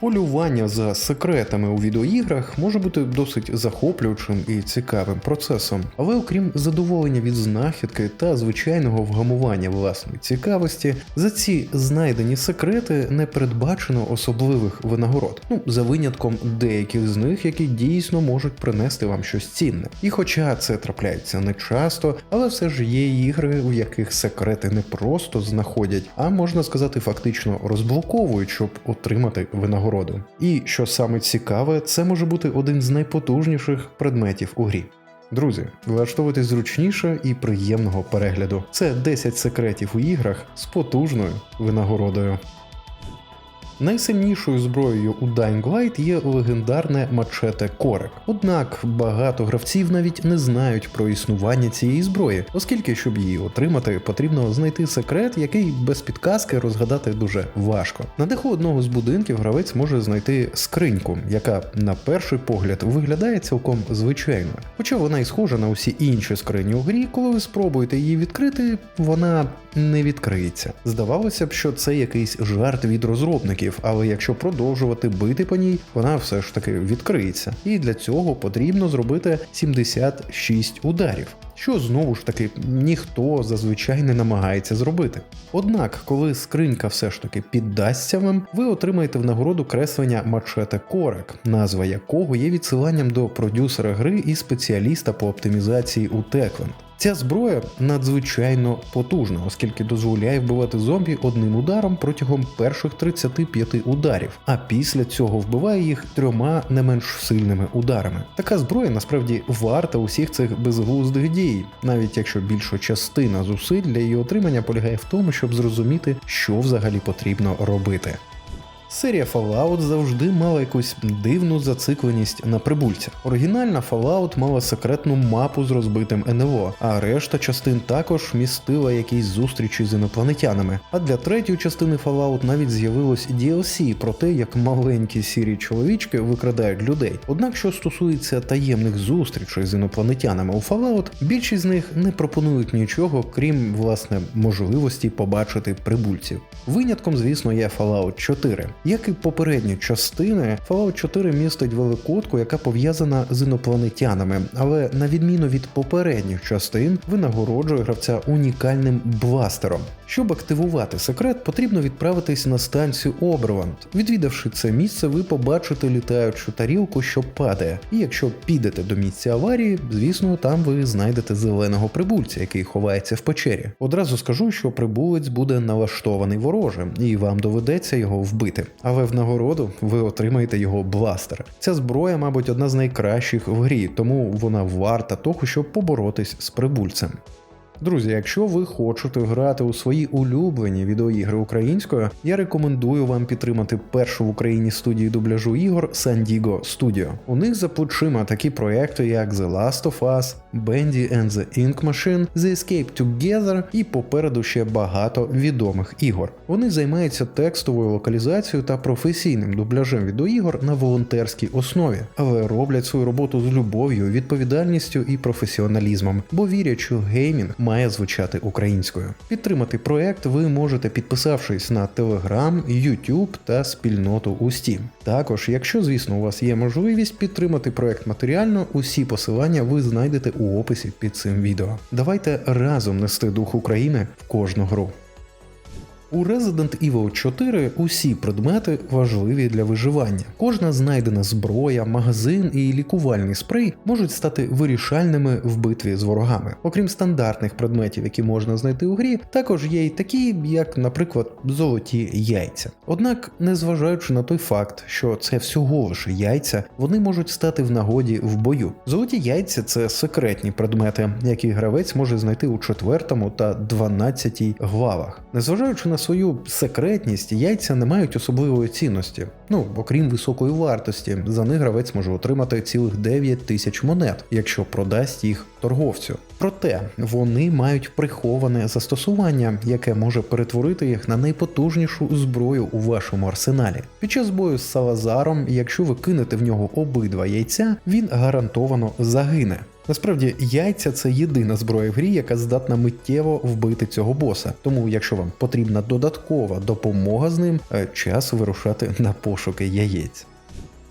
Полювання за секретами у відеоіграх може бути досить захоплюючим і цікавим процесом, але окрім задоволення від знахідки та звичайного вгамування власної цікавості, за ці знайдені секрети не передбачено особливих винагород, ну за винятком деяких з них, які дійсно можуть принести вам щось цінне. І хоча це трапляється не часто, але все ж є ігри, у яких секрети не просто знаходять, а можна сказати, фактично розблоковують, щоб отримати винагороду. І що саме цікаве, це може бути один з найпотужніших предметів у грі. Друзі, влаштовуйтесь зручніше і приємного перегляду. Це 10 секретів у іграх з потужною винагородою. Найсильнішою зброєю у Dying Light є легендарне мачете Корек. Однак багато гравців навіть не знають про існування цієї зброї, оскільки, щоб її отримати, потрібно знайти секрет, який без підказки розгадати дуже важко. На даху одного з будинків гравець може знайти скриньку, яка на перший погляд виглядає цілком звичайною. Хоча вона і схожа на усі інші скрині у грі, коли ви спробуєте її відкрити, вона не відкриється. Здавалося б, що це якийсь жарт від розробників, але якщо продовжувати бити по ній, вона все ж таки відкриється. І для цього потрібно зробити 76 ударів. Що знову ж таки ніхто зазвичай не намагається зробити. Однак, коли скринька все ж таки піддасться вам, ви отримаєте в нагороду креслення Мачете Корек, назва якого є відсиланням до продюсера гри і спеціаліста по оптимізації у Techland. Ця зброя надзвичайно потужна, оскільки дозволяє вбивати зомбі одним ударом протягом перших 35 ударів, а після цього вбиває їх трьома не менш сильними ударами. Така зброя насправді варта усіх цих безглуздих дій, навіть якщо більша частина зусиль для її отримання полягає в тому, щоб зрозуміти, що взагалі потрібно робити. Серія Fallout завжди мала якусь дивну зацикленість на прибульцях. Оригінальна Fallout мала секретну мапу з розбитим НЛО, а решта частин також містила якісь зустрічі з інопланетянами. А для третьої частини Fallout навіть з'явилось DLC про те, як маленькі сірі чоловічки викрадають людей. Однак, що стосується таємних зустрічей з інопланетянами у Fallout, більшість з них не пропонують нічого, крім власне можливості побачити прибульців. Винятком, звісно, є Fallout 4. Як і попередні частини, Fallout 4 містить великодку, яка пов'язана з інопланетянами, але на відміну від попередніх частин, винагороджує гравця унікальним бластером. Щоб активувати секрет, потрібно відправитись на станцію Оберванд. Відвідавши це місце, ви побачите літаючу тарілку, що падає. І якщо підете до місця аварії, звісно, там ви знайдете зеленого прибульця, який ховається в печері. Одразу скажу, що прибулець буде налаштований ворожим, і вам доведеться його вбити. Але в нагороду ви отримаєте його бластер. Ця зброя, мабуть, одна з найкращих в грі, тому вона варта того, щоб поборотись з прибульцем. Друзі, якщо ви хочете грати у свої улюблені відеоігри українською, я рекомендую вам підтримати першу в Україні студію дубляжу ігор Sandigo Studio. У них за плечима такі проекти, як The Last of Us, Bendy and the Ink Machine, The Escape Together і попереду ще багато відомих ігор. Вони займаються текстовою локалізацією та професійним дубляжем відеоігор на волонтерській основі, але роблять свою роботу з любов'ю, відповідальністю і професіоналізмом, бо вірять, що геймінг має звучати українською. Підтримати проект ви можете підписавшись на Telegram, YouTube та спільноту у Steam. Також, якщо звісно у вас є можливість підтримати проект матеріально, усі посилання ви знайдете у описі під цим відео. Давайте разом нести дух України в кожну гру. У Resident Evil 4 усі предмети важливі для виживання. Кожна знайдена зброя, магазин і лікувальний спрей можуть стати вирішальними в битві з ворогами. Окрім стандартних предметів, які можна знайти у грі, також є й такі, як, наприклад, золоті яйця. Однак, незважаючи на той факт, що це всього лише яйця, вони можуть стати в нагоді в бою. Золоті яйця це секретні предмети, які гравець може знайти у 4 та 12 главах. Незважаючи на свою секретність, яйця не мають особливої цінності. Ну, окрім високої вартості, за них гравець може отримати цілих 9 тисяч монет, якщо продасть їх торговцю. Проте вони мають приховане застосування, яке може перетворити їх на найпотужнішу зброю у вашому арсеналі. Під час бою з Салазаром, якщо ви кинете в нього обидва яйця, він гарантовано загине. Насправді, яйця це єдина зброя в грі, яка здатна миттєво вбити цього боса. Тому, якщо вам потрібна додаткова допомога з ним, е, час вирушати на пошуки яєць.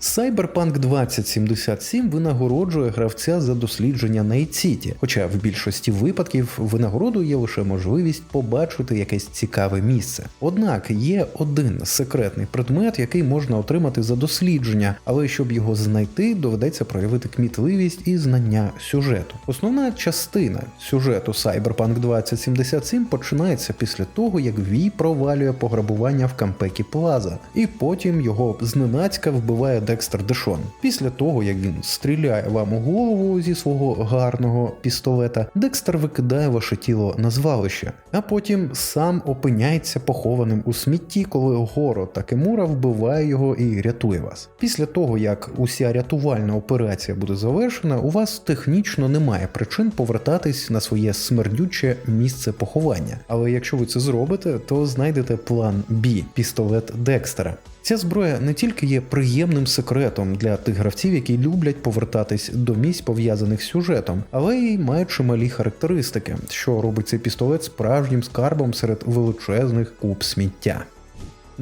Cyberpunk 2077 винагороджує гравця за дослідження Найт-Сіті, хоча в більшості випадків винагородою є лише можливість побачити якесь цікаве місце. Однак є один секретний предмет, який можна отримати за дослідження, але щоб його знайти, доведеться проявити кмітливість і знання сюжету. Основна частина сюжету Cyberpunk 2077 починається після того, як Ві провалює пограбування в Кампекі Плаза, і потім його зненацька вбиває Декстер Дешон. Після того, як він стріляє вам у голову зі свого гарного пістолета, Декстер викидає ваше тіло на звалище, а потім сам опиняється похованим у смітті, коли Горо та Кемура вбиває його і рятує вас. Після того, як уся рятувальна операція буде завершена, у вас технічно немає причин повертатись на своє смердюче місце поховання. Але якщо ви це зробите, то знайдете план B – пістолет Декстера. Ця зброя не тільки є приємним секретом для тих гравців, які люблять повертатись до місць пов'язаних з сюжетом, але й має чималі характеристики, що робить цей пістолет справжнім скарбом серед величезних куб сміття.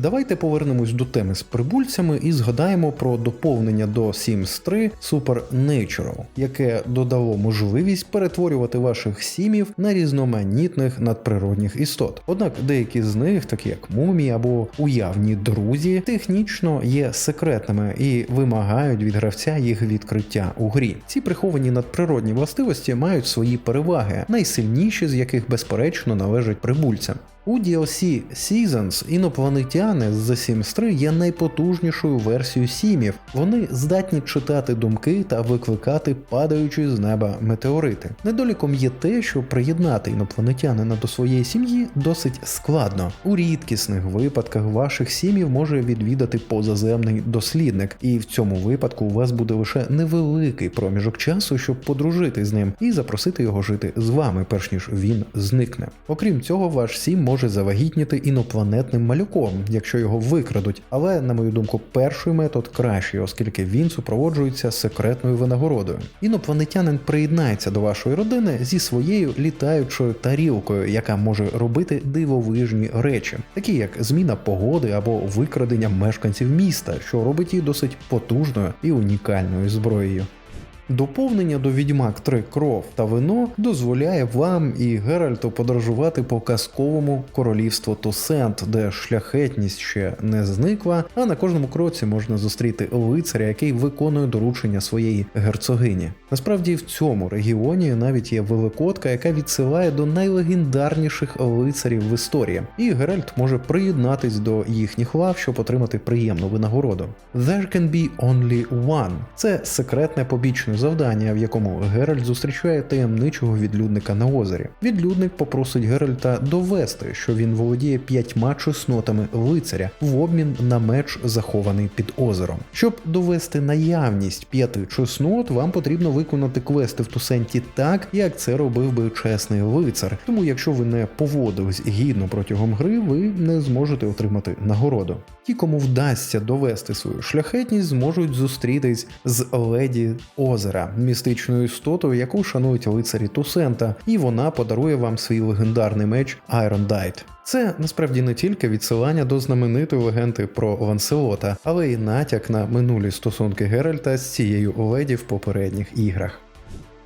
Давайте повернемось до теми з прибульцями і згадаємо про доповнення до Sims 3 Supernatural, яке додало можливість перетворювати ваших сімів на різноманітних надприродних істот. Однак деякі з них, такі як мумії або уявні друзі, технічно є секретними і вимагають від гравця їх відкриття у грі. Ці приховані надприродні властивості мають свої переваги, найсильніші з яких безперечно належать прибульцям. У DLC Seasons інопланетяни з The Sims 3 є найпотужнішою версією сімів. Вони здатні читати думки та викликати падаючі з неба метеорити. Недоліком є те, що приєднати інопланетянина до своєї сім'ї досить складно. У рідкісних випадках ваших сімів може відвідати позаземний дослідник, і в цьому випадку у вас буде лише невеликий проміжок часу, щоб подружити з ним і запросити його жити з вами, перш ніж він зникне. Окрім цього, ваш сім може завагітніти інопланетним малюком, якщо його викрадуть. Але, на мою думку, перший метод кращий, оскільки він супроводжується секретною винагородою. Інопланетянин приєднається до вашої родини зі своєю літаючою тарілкою, яка може робити дивовижні речі, такі як зміна погоди або викрадення мешканців міста, що робить її досить потужною і унікальною зброєю. Доповнення до Відьмак 3 кров та вино дозволяє вам і Геральту подорожувати по казковому королівству Тосент, де шляхетність ще не зникла, а на кожному кроці можна зустріти лицаря, який виконує доручення своєї герцогині. Насправді в цьому регіоні навіть є великодка, яка відсилає до найлегендарніших лицарів в історії, і Геральт може приєднатись до їхніх лав, щоб отримати приємну винагороду. There can be only one – це секретне побічне завдання, в якому Геральт зустрічає таємничого відлюдника на озері. Відлюдник попросить Геральта довести, що він володіє п'ятьма чеснотами лицаря в обмін на меч, захований під озером. Щоб довести наявність п'яти чеснот, вам потрібно виконати квести в Тусенті так, як це робив би чесний лицар. Тому, якщо ви не поводились гідно протягом гри, ви не зможете отримати нагороду. Ті, кому вдасться довести свою шляхетність, зможуть зустрітись з леді озера, містичною істоту, яку шанують лицарі Тусента, і вона подарує вам свій легендарний меч Dite. Це насправді не тільки відсилання до знаменитої легенди про Ланселота, але й натяк на минулі стосунки Геральта з цією леді в попередніх іграх.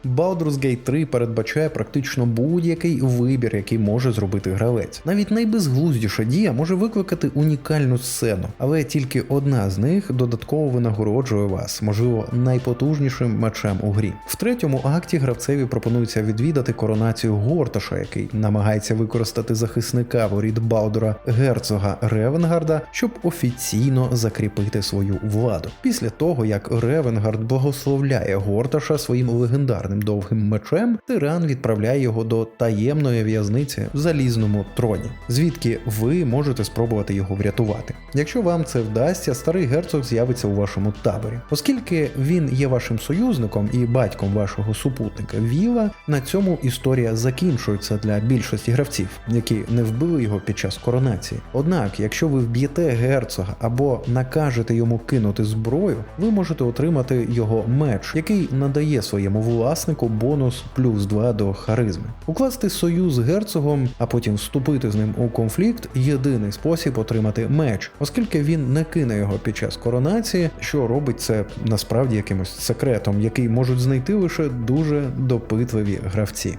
Baldur's Gate 3 передбачає практично будь-який вибір, який може зробити гравець. Навіть найбезглуздіша дія може викликати унікальну сцену, але тільки одна з них додатково винагороджує вас, можливо, найпотужнішим мечем у грі. В третьому акті гравцеві пропонується відвідати коронацію Горташа, який намагається використати захисника воріт Балдура герцога Ревенгарда, щоб офіційно закріпити свою владу. Після того, як Ревенгард благословляє Горташа своїм легендарним довгим мечем, тиран відправляє його до таємної в'язниці в залізному троні, звідки ви можете спробувати його врятувати. Якщо вам це вдасться, старий герцог з'явиться у вашому таборі, оскільки він є вашим союзником і батьком вашого супутника Віла. На цьому історія закінчується для більшості гравців, які не вбили його під час коронації. Однак, якщо ви вб'єте герцога або накажете йому кинути зброю, ви можете отримати його меч, який надає своєму власнику власнику бонус плюс 2 до харизми. Укласти союз з герцогом, а потім вступити з ним у конфлікт єдиний спосіб отримати меч, оскільки він не кине його під час коронації, що робить це насправді якимось секретом, який можуть знайти лише дуже допитливі гравці.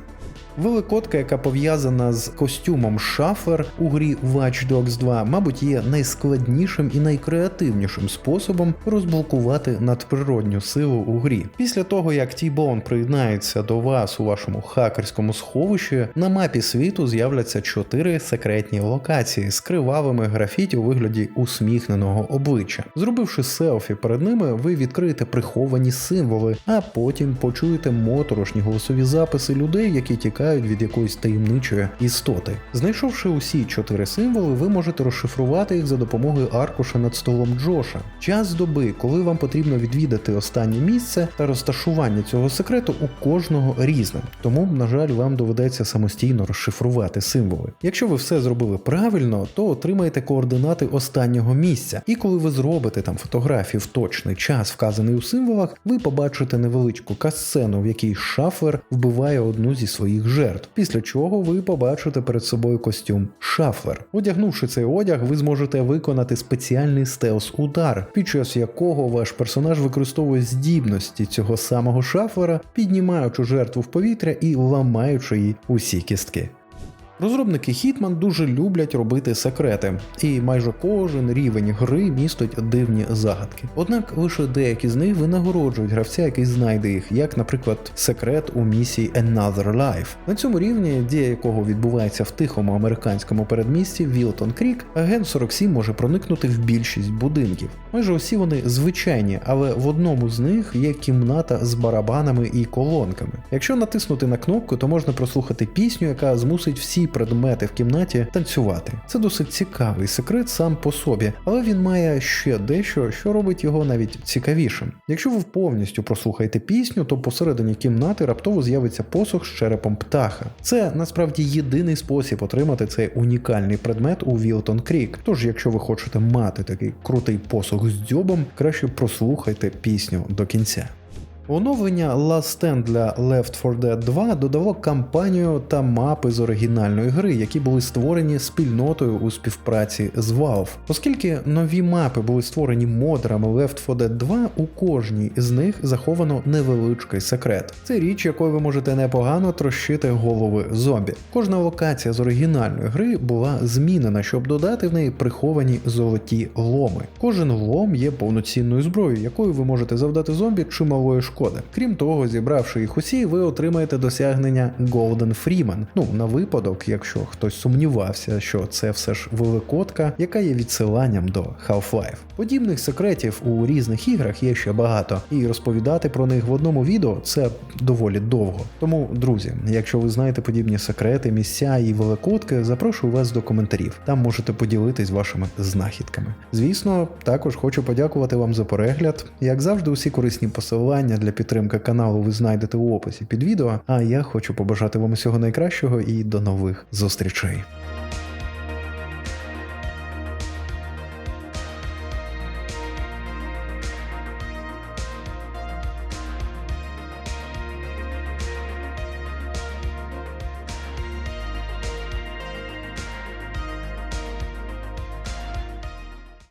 Великодка, яка пов'язана з костюмом Шафер у грі Watch Dogs 2, мабуть, є найскладнішим і найкреативнішим способом розблокувати надприродню силу у грі. Після того, як T-Bone приєднається до вас у вашому хакерському сховищі, на мапі світу з'являться чотири секретні локації з кривавими графіті у вигляді усміхненого обличчя. Зробивши селфі перед ними, ви відкриєте приховані символи, а потім почуєте моторошні голосові записи людей, які тікають від якоїсь таємничої істоти. Знайшовши усі чотири символи, ви можете розшифрувати їх за допомогою аркуша над столом Джоша. Час доби, коли вам потрібно відвідати останнє місце та розташування цього секрету у кожного різне. Тому, на жаль, вам доведеться самостійно розшифрувати символи. Якщо ви все зробили правильно, то отримаєте координати останнього місця. І коли ви зробите там фотографію в точний час, вказаний у символах, ви побачите невеличку касцену, в якій шафер вбиває одну зі своїх жертв. Після чого ви побачите перед собою костюм шафлер. Одягнувши цей одяг, ви зможете виконати спеціальний стелс-удар, під час якого ваш персонаж використовує здібності цього самого шафлера, піднімаючи жертву в повітря і ламаючи її усі кістки. Розробники Hitman дуже люблять робити секрети, і майже кожен рівень гри містить дивні загадки. Однак лише деякі з них винагороджують гравця, який знайде їх, як, наприклад, секрет у місії Another Life. На цьому рівні, дія якого відбувається в тихому американському передмісті Вілтон Крік, агент 47 може проникнути в більшість будинків. Майже усі вони звичайні, але в одному з них є кімната з барабанами і колонками. Якщо натиснути на кнопку, то можна прослухати пісню, яка змусить всі предмети в кімнаті танцювати. Це досить цікавий секрет сам по собі, але він має ще дещо, що робить його навіть цікавішим. Якщо ви повністю прослухаєте пісню, то посередині кімнати раптово з'явиться посох з черепом птаха. Це насправді єдиний спосіб отримати цей унікальний предмет у Вілтон Крік. Тож, якщо ви хочете мати такий крутий посох з дзьобом, краще прослухайте пісню до кінця. Оновлення Last Stand для Left 4 Dead 2 додало кампанію та мапи з оригінальної гри, які були створені спільнотою у співпраці з Valve. Оскільки нові мапи були створені модерами Left 4 Dead 2, у кожній з них заховано невеличкий секрет. Це річ, якою ви можете непогано трощити голови зомбі. Кожна локація з оригінальної гри була змінена, щоб додати в неї приховані золоті ломи. Кожен лом є повноцінною зброєю, якою ви можете завдати зомбі чималої шкоди. Крім того, зібравши їх усі, ви отримаєте досягнення Golden Freeman. Ну, на випадок, якщо хтось сумнівався, що це все ж великодка, яка є відсиланням до Half-Life. Подібних секретів у різних іграх є ще багато, і розповідати про них в одному відео це доволі довго. Тому, друзі, якщо ви знаєте подібні секрети, місця і великодки, запрошую вас до коментарів. Там можете поділитись вашими знахідками. Звісно, також хочу подякувати вам за перегляд. Як завжди, усі корисні посилання для підтримки каналу ви знайдете у описі під відео. А я хочу побажати вам усього найкращого і до нових зустрічей.